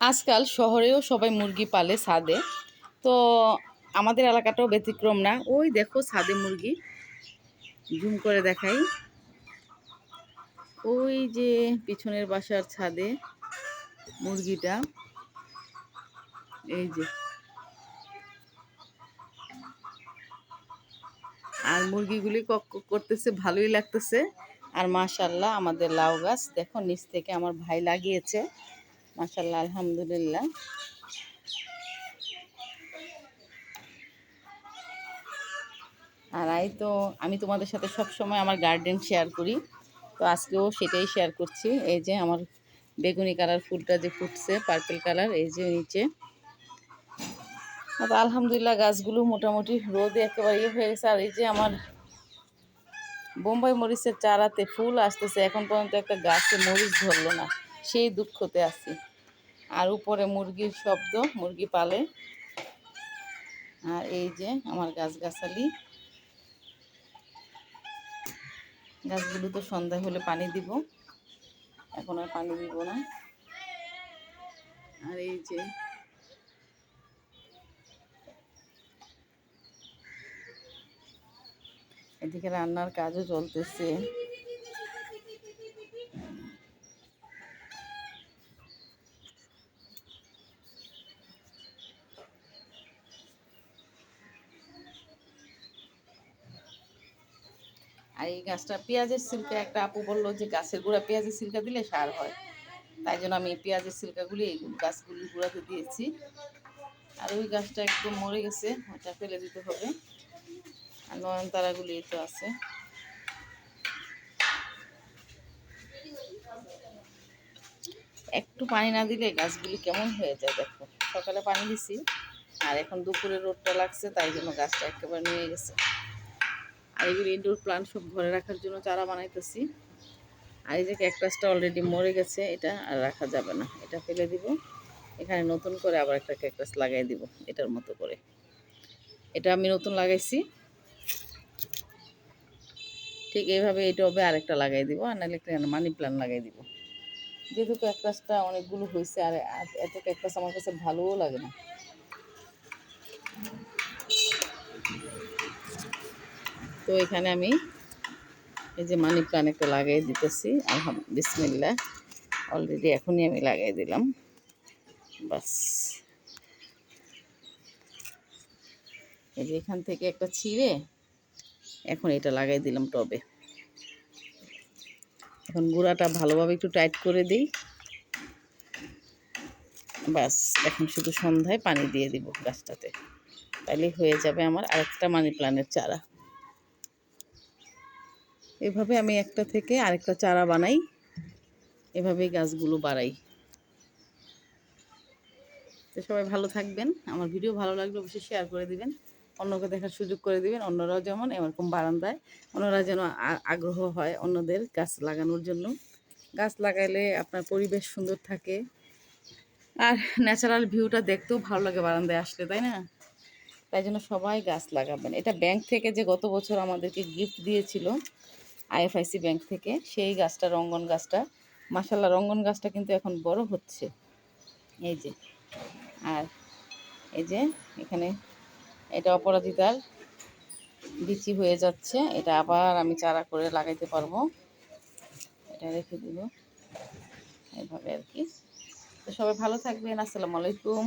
আজকাল শহরেও সবাই মুরগি পালে ছাদে। তো আমাদের এলাকাটাও ব্যতিক্রম না। ওই দেখো ছাদে মুরগি। জুম করে দেখাই। ওই যে পিছনের বাসার ছাদে মুরগিটা। এই যে। আর মুরগিগুলি কক করতেছে, ভালোই লাগতেছে। আর মাশাল্লাহ আমাদের লাউ গাছ। দেখো নিচ থেকে আমার ভাই লাগিয়েছে। মাশাল্লাহ আলহামদুলিল্লাহ। আর এই তো আমি তোমাদের সাথে সব সময় আমার গার্ডেন শেয়ার করি। তো আজকেও সেটাই শেয়ার করছি। এই যে আমার বেগুনি কালার ফুলটা যে ফুটছে পার্পল কালার, এই যে নিচে। তো আলহামদুলিল্লাহ গাছগুলো মোটামুটি রোদে একেবারে ইয়ে হয়ে গেছে। আর এই যে আমার বোম্বাই মরিচের চারাতে ফুল আসতেছে, এখন পর্যন্ত একটা গাছে মরিচ ধরলো না। সেই দুঃখতে আছি। আর উপরে মুরগির শব্দ, মুরগি পালে। আর এই যে আমার গাছগাছালি। গাছগুলো তো সন্ধ্যা হলে পানি দিব। এখন আর পানি দিব না। আর এই যে এদিকে রান্নার কাজও চলতেছে। আর এই গাছটা পেঁয়াজের সিল্কা একটা আপু বলল যে গাছের গোড়া পেঁয়াজের সিল্কা দিলে সার হয়। তাই জন্য আমি এই পেঁয়াজের সিল্কাগুলি এই গাছগুলি গোড়াতে দিয়েছি। আর ওই গাছটা একদম মরে গেছে, ওটা ফেলে দিতে হবে। আর নয়নতারাগুলি তো আছে। একটু পানি না দিলে গাছগুলি কেমন হয়ে যায় দেখো। সকালে পানি দিছি, আর এখন দুপুরে রোদটা লাগছে, তাই জন্য গাছটা একেবারে নিয়ে গেছে। আর এগুলো ইনডোর প্লান্ট সব ঘরে রাখার জন্য চারা বানাইতেছি। আর এই যে ক্যাকটাসটা অলরেডি মরে গেছে, এটা আর রাখা যাবে না। এটা ফেলে দিব। এখানে নতুন করে আবার একটা ক্যাকটাস লাগাই দিব, এটার মতো করে। এটা আমি নতুন লাগাইছি। ঠিক এইভাবে এটা হবে আরেকটা লাগাই দিব, আর নাহলে মানি প্ল্যান লাগাই দিব। যেহেতু ক্যাকটাসটা অনেকগুলো হয়েছে, আর এত ক্যাকটাস আমার কাছে ভালোও লাগে না। তো এখানে আমি এই যে মানি প্ল্যান একটা লাগাই দিতেছি, আলহাম বিসমিল্লা অলরেডি এখনই আমি লাগিয়ে দিলাম। বাস। এই যে এখান থেকে একটা ছিঁড়ে এখন এটা লাগাই দিলাম টবে। এখন গুঁড়াটা ভালোভাবে একটু টাইট করে দিই। বাস, এখন শুধু সন্ধ্যায় পানি দিয়ে দিব গাছটাতে। তাহলে হয়ে যাবে আমার আরেকটা মানি প্ল্যানের চারা। এভাবে আমি একটা থেকে আরেকটা চারা বানাই। এভাবেই গাছগুলো বাড়াই। তো সবাই ভালো থাকবেন। আমার ভিডিও ভালো লাগলে অবশ্যই শেয়ার করে দিবেন। অন্যকে দেখার সুযোগ করে দিবেন। অন্যরাও যেমন এরকম বারান্দায়। অন্যরা যেন আগ্রহ হয় অন্যদের গাছ লাগানোর জন্য। গাছ লাগাইলে আপনার পরিবেশ সুন্দর থাকে। আর ন্যাচারাল ভিউটা দেখতেও ভালো লাগে বারান্দায় আসলে, তাই না? তাই জন্য সবাই গাছ লাগাবেন। এটা ব্যাংক থেকে যে গত বছর আমাদেরকে গিফট দিয়েছিল আইএফআইসি ব্যাংক থেকে, সেই গাছটা, রঙ্গন গাছটা মাসাল্লাহ রঙ্গন গাছটা কিন্তু এখন বড় হচ্ছে। এই যে, আর এই যে, এখানে এটা অপরাজিতার বিচি হয়ে যাচ্ছে, এটা আবার আমি চারা করে লাগাইতে পারব। এটা রেখে দিব, এভাবে আর কি। তো সবাই ভালো থাকবেন, আসসালামু আলাইকুম।